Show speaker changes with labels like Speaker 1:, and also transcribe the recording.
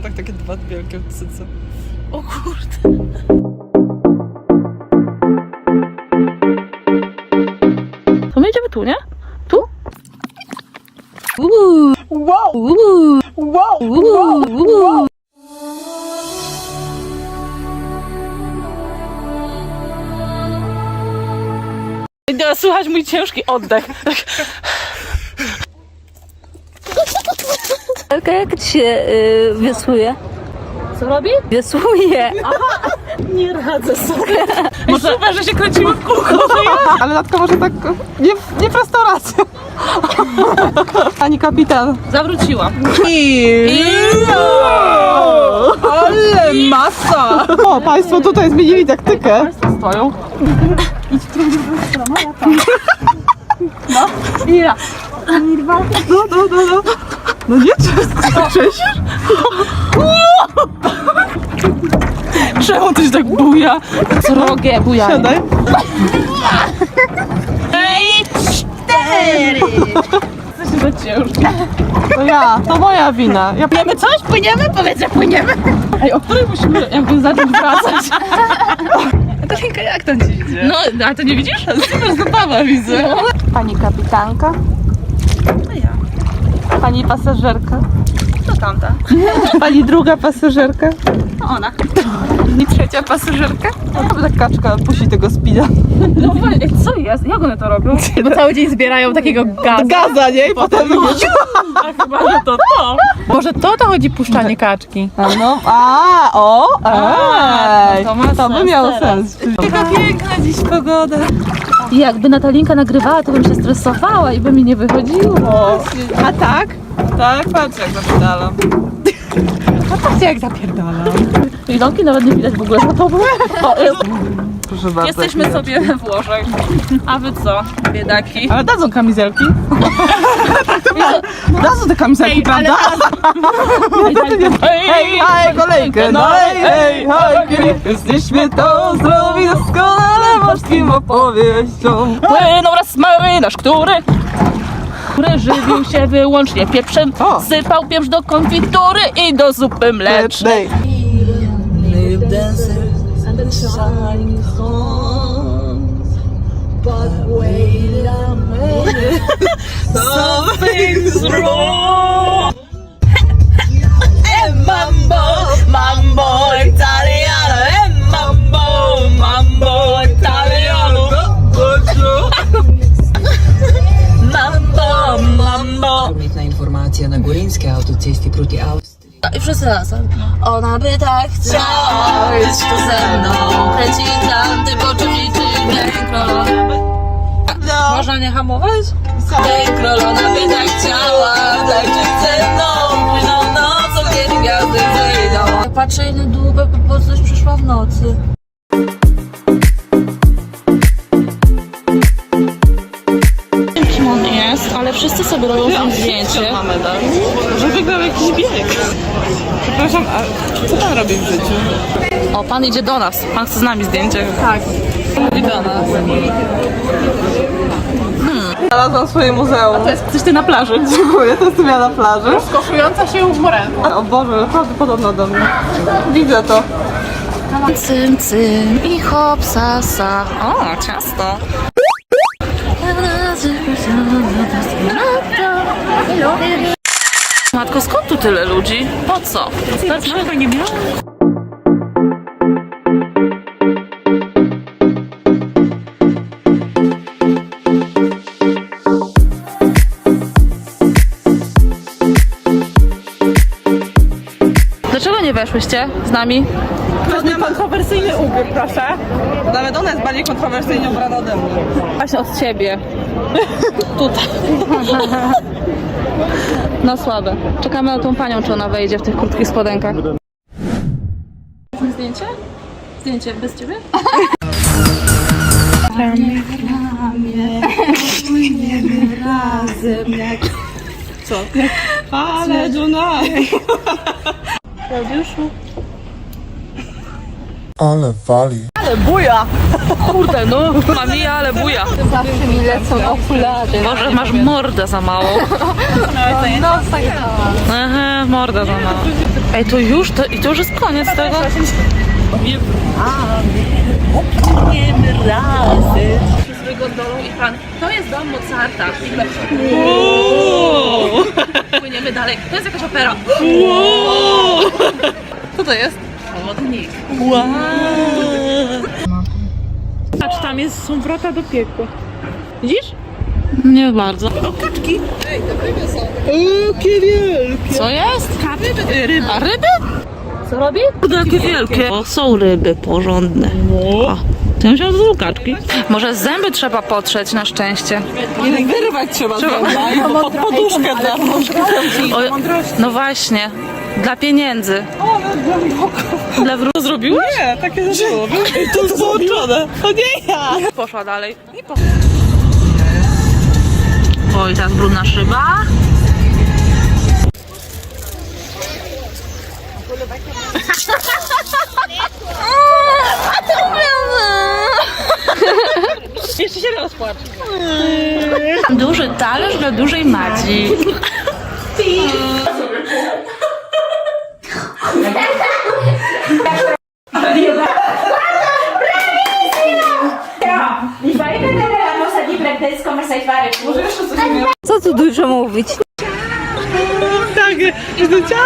Speaker 1: tak takie dwa wielkie cyce.
Speaker 2: O kurde. To my idziemy tu, nie? Tu? Uuu.
Speaker 1: Wow!
Speaker 2: Uuu.
Speaker 1: Wow!
Speaker 2: Uuu. Uuu. Słychać mój ciężki oddech. Tak.
Speaker 3: Elka, jak ci się y, wiosłuje?
Speaker 2: Co robi?
Speaker 3: Wiosłuje.
Speaker 2: Nie radzę sobie. Może super, że się kręcimy w kółko.
Speaker 1: Ale Natka może tak nie, nie w restauracji. Pani kapitan.
Speaker 2: Zawróciłam.
Speaker 1: I... Ale masa! O, Państwo tutaj zmienili taktykę.
Speaker 2: Stoją.
Speaker 1: No, no, no, no. No nie, trzęsiesz?
Speaker 2: Czemu ty się tak buja? Srogie bujanie.
Speaker 1: Siadaj.
Speaker 2: Ej, cztery! Coś za ciężkie.
Speaker 1: To ja, to moja wina. Ja
Speaker 2: Płyniemy coś? Płyniemy? Powiedz, że płyniemy. Ej, o której musimy jakby zacząć wracać?
Speaker 1: Katarzyna, jak tam ci idzie?
Speaker 2: No, a to nie widzisz? Super zabawa widzę.
Speaker 1: Pani kapitanka. Pani pasażerka.
Speaker 2: To tamta.
Speaker 1: Pani druga pasażerka.
Speaker 2: Ona.
Speaker 1: I trzecia pasażerka. No, tak kaczka puści tego spina.
Speaker 2: No właśnie, co jest? Jak one to robią?
Speaker 3: Bo cały dzień zbierają takiego gazu.
Speaker 1: Gaza, nie? I potem...
Speaker 2: A chyba, że to to.
Speaker 3: Może to to chodzi puszczanie kaczki.
Speaker 1: A no, a, o, ej,
Speaker 2: no to ma
Speaker 1: to by miało sens. Jaka piękna dziś pogoda.
Speaker 3: I jakby Natalinka nagrywała, to bym się stresowała i by mi nie wychodziło.
Speaker 1: A tak? Tak, patrz jak zapierdalam. A patrz jak zapierdalam.
Speaker 2: Ilonki nawet nie widać w ogóle za tobą. O, jest.
Speaker 1: Proszę bardzo.
Speaker 2: Jesteśmy sobie we Włoszech. A wy co, biedaki?
Speaker 1: Ale dadzą kamizelki. Dadzą te kamizelki, prawda?
Speaker 2: Hej,
Speaker 1: Hej, hej, kolejkę, no hej, hej, hej, jesteśmy to zdrowi doskonale morskim opowieścią.
Speaker 2: Płynął raz marynarz, który który żywił się wyłącznie pieprzem,
Speaker 1: O.
Speaker 2: sypał pieprz do konfitury i do zupy mlecznej.
Speaker 4: Live dancers and shining songs. But wait a minute, autocesti proti Avstriji.
Speaker 3: I wszyscy razem. Ona by tak chciała być tu ze mną. Kręci tam, ty poczuliczy piękno. Można nie hamować? Królona by tak chciała tańczyć ze mną. Płyną nocą, kiedy gwiazdy wyjdą. Patrzę na długę, bo coś przyszła w nocy.
Speaker 2: Sobie robią z nim zdjęcie.
Speaker 1: Ma medal. Może wygrał jakiś bieg. Przepraszam, a co pan robi w życiu?
Speaker 2: O, pan idzie do nas. Pan chce z nami zdjęcie. Tak.
Speaker 1: I do nas. Znalazłam swoje muzeum.
Speaker 2: To jest coś ty na plaży.
Speaker 1: Dziękuję, to jestem ja na plaży.
Speaker 2: Koszująca się w morelu.
Speaker 1: O Boże, naprawdę podobno do mnie. Widzę to.
Speaker 2: Cym, cym i hop, sa, sa. O, ciasto. Matko, skąd tu tyle ludzi? Po co? Dlaczego nie miałam? Dlaczego nie weszłyście z nami?
Speaker 1: Kontrowersyjny ubiór, proszę. Nawet ona jest bardziej kontrowersyjnie ubrana ode mnie.
Speaker 2: Właśnie od ciebie. Tutaj. No słabe. Czekamy na tą panią, czy ona wejdzie w tych krótkich spodenkach. Zdjęcie? Zdjęcie bez ciebie?
Speaker 1: Ale Dunaj.
Speaker 5: Ale wali.
Speaker 1: Buja.
Speaker 2: Kurde, no. Mamija, ale buja.
Speaker 3: Zawsze mi lecą okulary.
Speaker 2: Może masz mordę za mało.
Speaker 3: No, tak
Speaker 2: Aha, mordę za mało. Ej, to już, to, i to już jest koniec tego. Przyszły gondolą i pan, to jest dom Mozarta. My, Płyniemy dalej. To jest jakaś opera. Co to jest? Przewodnik.
Speaker 5: Patrz, tam jest, są wrota do piekła. Widzisz?
Speaker 2: Nie bardzo. Co jest? Ryby. A ryby? Co robi? Takie wielkie. O, są ryby porządne. O, to ja myślałam, że są kaczki. Może zęby trzeba potrzeć na szczęście.
Speaker 1: Nie wyrwać trzeba zęba, bo pod poduszkę dla
Speaker 2: O, no właśnie. Dla pieniędzy. Dla wró- zrobiłeś?
Speaker 1: Nie, takie zaczęło. To to załączone. To nie ja.
Speaker 2: Poszła dalej. I po... Oj, teraz brudna szyba.
Speaker 5: Jeszcze się rozpłacz.
Speaker 2: Duży talerz dla dużej Madzi.
Speaker 3: Co tu dużo mówić?
Speaker 1: Tak, to ciao.